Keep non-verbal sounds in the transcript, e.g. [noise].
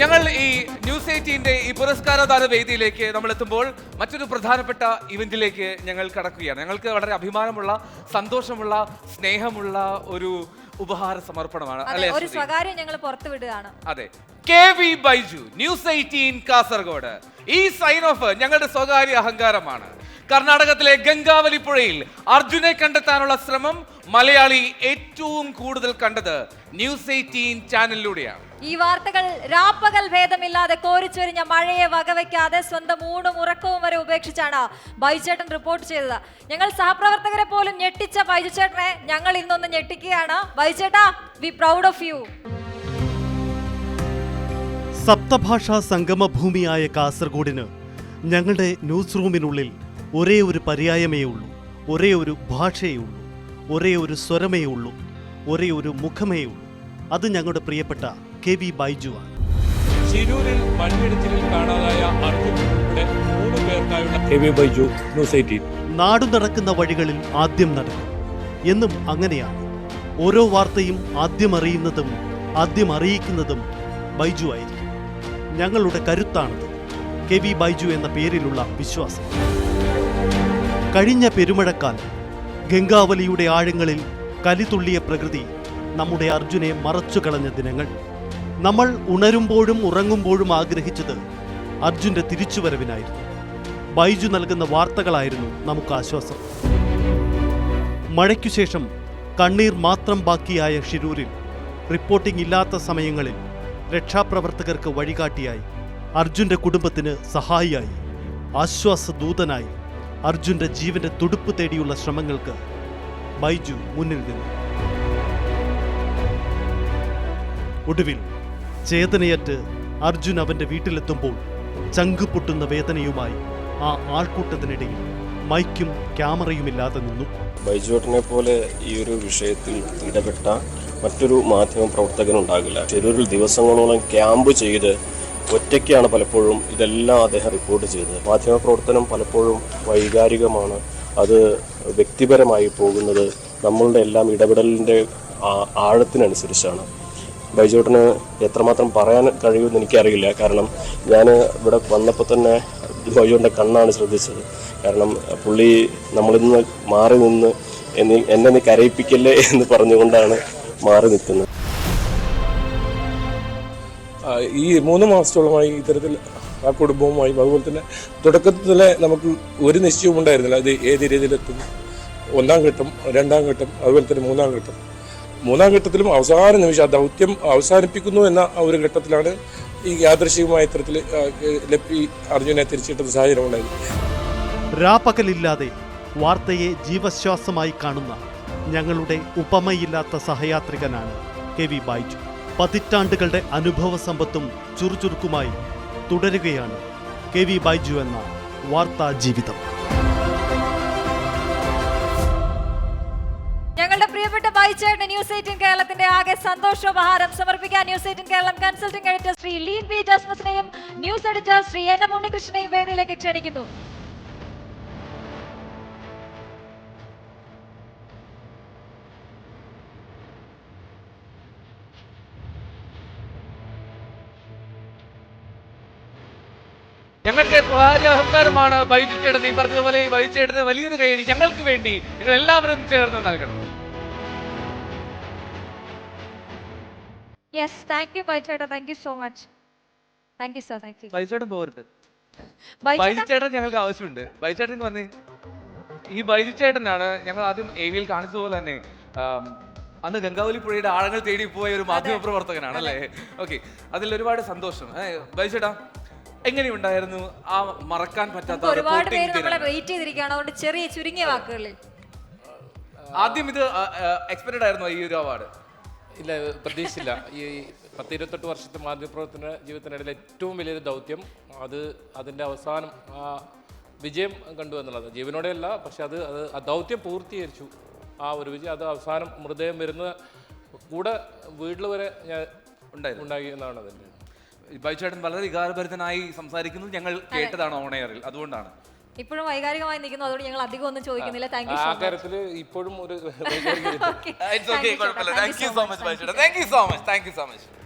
ഞങ്ങൾ ഈ ന്യൂസ് എയ്റ്റീന്റെ ഈ പുരസ്കാരദാന വേദിയിലേക്ക് നമ്മൾ എത്തുമ്പോൾ മറ്റൊരു പ്രധാനപ്പെട്ട ഇവന്റിലേക്ക് ഞങ്ങൾ കടക്കുകയാണ്. ഞങ്ങൾക്ക് വളരെ അഭിമാനമുള്ള സന്തോഷമുള്ള സ്നേഹമുള്ള ഒരു ഉപഹാര സമർപ്പണമാണ്. അതെ അല്ലേ ഒരു? സ്വകാര്യം ഞങ്ങൾ പുറത്തു വിടുകയാണ്. അതെ. K V Baiju news eighteen Kasaragod. ഈ സൈൻ ഓഫ് ഞങ്ങളുടെ സ്വകാര്യ അഹങ്കാരമാണ്. കർണാടകത്തിലെ ഗംഗാവലി പുഴയിൽ അർജുനെ കണ്ടെത്താനുള്ള ശ്രമം മലയാളി ഏറ്റവും കൂടുതൽ കണ്ടത് ന്യൂസ് എയ്റ്റീൻ ചാനലിലൂടെയാണ്. ഈ വാർത്തകൾ രാപ്പകൽ ഭേദമില്ലാതെ കോരിച്ചൊരിഞ്ഞ മഴയെ വകവയ്ക്കാതെ സ്വന്തം ഊണും ഉറക്കവും വരെ ഉപേക്ഷിച്ചാണ് ബൈജുചേട്ടൻ റിപ്പോർട്ട് ചെയ്തത്. ഞങ്ങൾ സഹപ്രവർത്തകരെ പോലും ഞെട്ടിച്ച ബൈജുചേട്ടനെ ഞങ്ങൾ ഇന്നൊന്ന് ഞെട്ടിക്കുകയാണ്. ബൈജുചേട്ടാ വി പ്രൗഡ് ഓഫ് യു സപ്തഭാഷാ സംഗമഭൂമിയായ കാസർഗോഡിന് ഞങ്ങളുടെ ന്യൂസ് റൂമിനുള്ളിൽ ഒരേ ഒരു പര്യായമേ ഉള്ളൂ ഒരേ ഒരു ഭാഷയേ ഉള്ളൂ ഒരേ ഒരു സ്വരമേ ഉള്ളൂ ഒരേ ഒരു മുഖമേ ഉള്ളൂ. അത് ഞങ്ങളുടെ പ്രിയപ്പെട്ട കെ വി ബൈജുവാണ്. ശിരൂരിൽ മണ്ണിടിച്ചിലിൽ കാണാതായ അർജുൻ ഉൾപ്പെടെ മൂന്ന് പേർക്കായുള്ള K V Baiju news eighteen. നാടു നടക്കുന്ന വഴികളിൽ ആദ്യം നടക്കും. എന്നും അങ്ങനെയാണ്. ഓരോ വാർത്തയും ആദ്യം അറിയുന്നതും ആദ്യം അറിയിക്കുന്നതും ബൈജു ആയിരിക്കും. ഞങ്ങളുടെ കരുത്താണത്. കെ വി ബൈജു എന്ന പേരിലുള്ള വിശ്വാസം. കഴിഞ്ഞ പെരുമഴക്കാലം ഗംഗാവലിയുടെ ആഴങ്ങളിൽ കലിതുള്ളിയ പ്രകൃതി നമ്മുടെ അർജുനെ മറച്ചു കളഞ്ഞ ദിനങ്ങൾ. നമ്മൾ ഉണരുമ്പോഴും ഉറങ്ങുമ്പോഴും ആഗ്രഹിച്ചത് അർജുന്റെ തിരിച്ചുവരവിനായിരുന്നു. ബൈജു നൽകുന്ന വാർത്തകളായിരുന്നു നമുക്ക് ആശ്വാസം മഴയ്ക്കു ശേഷം കണ്ണീർ മാത്രം ബാക്കിയായ ഷിരൂരിൽ റിപ്പോർട്ടിംഗ് ഇല്ലാത്ത സമയങ്ങളിൽ രക്ഷാപ്രവർത്തകർക്ക് വഴികാട്ടിയായി അർജുന്റെ കുടുംബത്തിന് സഹായിയായി ആശ്വാസദൂതനായി അർജുന്റെ ജീവന്റെ തുടുപ്പ് തേടിയുള്ള ശ്രമങ്ങൾക്ക് ബൈജു മുന്നിൽ നിന്നു. ഒടുവിൽ ചേതനയറ്റ് അർജുൻ അവന്റെ വീട്ടിലെത്തുമ്പോൾ ചങ്ക് പൊട്ടുന്ന വേദനയുമായി ആ ആൾക്കൂട്ടത്തിനിടയിൽ മൈക്കും ക്യാമറയും ഇല്ലാതെ നിന്നു. ബൈജുവേട്ടനെ പോലെ ഈ ഒരു വിഷയത്തിൽ ഇടപെട്ട മറ്റൊരു മാധ്യമ പ്രവർത്തകൻ ഉണ്ടാകില്ല ചെരൂരിൽ ദിവസങ്ങളോളം ക്യാമ്പ് ചെയ്ത് ഒറ്റയ്ക്കാണ് പലപ്പോഴും ഇതെല്ലാം അദ്ദേഹം റിപ്പോർട്ട് ചെയ്തത്. മാധ്യമ പ്രവർത്തനം പലപ്പോഴും വൈകാരികമാണ്. അത് വ്യക്തിപരമായി പോകുന്നത് നമ്മളുടെ എല്ലാം ഇടപെടലിന്റെ ആഴത്തിനനുസരിച്ചാണ്. ബൈജോട്ടിന് എത്രമാത്രം പറയാൻ കഴിയുമെന്ന് എനിക്കറിയില്ല. കാരണം ഞാൻ ഇവിടെ വന്നപ്പോൾ തന്നെ ബൈജോട്ടിന്റെ കണ്ണാണ് ശ്രദ്ധിച്ചത്. കാരണം പുള്ളി നമ്മളിന്ന് മാറി നിന്ന് എന്നെ നീ കരയിപ്പിക്കല്ലേ എന്ന് പറഞ്ഞുകൊണ്ടാണ് മാറി നിൽക്കുന്നത്. ഈ മൂന്ന് മാസത്തോളമായി ഇത്തരത്തിൽ ആ കുടുംബവുമായി അതുപോലെ തന്നെ തുടക്കത്തിലെ നമുക്ക് ഒരു നിശ്ചയവും ഉണ്ടായിരുന്നില്ല. അത് ഏത് രീതിയിലെത്തും. ഒന്നാം ഘട്ടം രണ്ടാം ഘട്ടം അതുപോലെ തന്നെ മൂന്നാം ഘട്ടം. മൂന്നാം ഘട്ടത്തിലും അവസാന നിമിഷം ദൗത്യം അവസാനിപ്പിക്കുന്നു എന്ന ആ ഒരു ഘട്ടത്തിലാണ് ഈ യാദൃശികമായ ഇത്തരത്തിൽ ലപ്പി അർജുനെ തിരിച്ചിട്ട സാഹചര്യം ഉണ്ടായത് രാപ്പകലില്ലാതെ വാർത്തയെ ജീവശ്വാസമായി കാണുന്ന ഞങ്ങളുടെ ഉപമയില്ലാത്ത സഹയാത്രികനാണ് കെ വി ബൈജു പതിറ്റാണ്ടുകളുടെ അനുഭവ സമ്പത്തും ചുറുചുറുക്കുമായി തുടരുകയാണ് കെ വി ബൈജു എന്ന വാർത്താ ജീവിതം. ഞങ്ങളുടെ പ്രിയപ്പെട്ട ബൈജുചേട്ടൻ ന്യൂസ് എയ്റ്റീൻ കേരളത്തിന്റെ ആകെ സന്തോഷോപഹാരം സമർപ്പിക്കാൻ news eighteen Keralam consulting editor Shri Leen B ജസ്മസിനെയും news editor Shri N M ഉണ്ണികൃഷ്ണനെയും വേദിയിലേക്ക് ക്ഷണിക്കുന്നു. ഞങ്ങൾക്ക് സ്വകാര്യ അഹങ്കാരമാണ്. ബൈജു നീ പറഞ്ഞതുപോലെ ഈ വലിയൊരു കൈ ഞങ്ങൾക്ക് വേണ്ടി നിങ്ങൾ എല്ലാവരും ചേർന്ന് നൽകണം. Yes thank you ബൈജുചേട്ടാ thank you so much thank you sir thank you Baiju ചേട്ടൻ പോകരുത്. ബൈജു ബൈജു ഞങ്ങൾക്ക് ആവശ്യമുണ്ട്. ബൈജേട്ടൻ വന്ന് ഈ ബൈജു ചേട്ടനാണ് ഞങ്ങൾ ആദ്യം എ വിയിൽ കാണിച്ചതുപോലെ തന്നെ അന്ന് ഗംഗാവലി പുഴയുടെ ആഴങ്ങൾ തേടി പോയ ഒരു മാധ്യമ പ്രവർത്തകനാണ് അല്ലേ? ഓക്കെ അതിൽ ഒരുപാട് സന്തോഷം. ഏ, ബൈജു ചേട്ടാ എങ്ങനെയുണ്ടായിരുന്നു? ആ മറക്കാൻ പറ്റാത്ത ഒരുപാട് പേര് നമ്മളെ വെയിറ്റ് ചെയ്തിരിക്കുകയാണ്. അതുകൊണ്ട് ചെറിയ ചുരുങ്ങിയ വാക്കുകളിൽ. ആദ്യം ഇത് എക്സ്പെക്ടഡ് ആയിരുന്നു ഈ ഒരു അവാർഡ് ഇല്ല പ്രതീക്ഷിച്ചില്ല. ഈ പത്ത് ഇരുപത്തെട്ട് വർഷത്തെ മാധ്യമപ്രവർത്തന ജീവിതത്തിനിടയിൽ ഏറ്റവും വലിയൊരു ദൗത്യം അത് അതിന്റെ അവസാനം ആ വിജയം കണ്ടു എന്നുള്ളത്. ജീവനോടെയല്ല പക്ഷെ അത് അത് ആ ദൗത്യം പൂർത്തീകരിച്ചു. ആ ഒരു വിജയം അത് അവസാനം മൃതദേഹം വരുന്ന കൂടെ വീട്ടിൽ വരെ ഞാൻ ഉണ്ടായി ഉണ്ടായി എന്നാണ് അതിന്റെ ബൈചേട്ടൻ വളരെ വികാരഭരിതനായി സംസാരിക്കുന്നത് ഞങ്ങൾ കേട്ടതാണ് ഓണയറിൽ അതുകൊണ്ടാണ്. ഇപ്പോഴും വൈകാരികമായി നിൽക്കുന്നു. അതുകൊണ്ട് ഞങ്ങൾ അധികം ഒന്നും ചോദിക്കുന്നില്ല. താങ്ക് യു ആ കാര്യത്തിൽ ഇപ്പോഴും ഒരു ഇറ്റ്സ് ഓക്കേ [laughs] കുഴപ്പമില്ല. Thank you so much ബൈചേട്ടൻ thank you so much thank you so much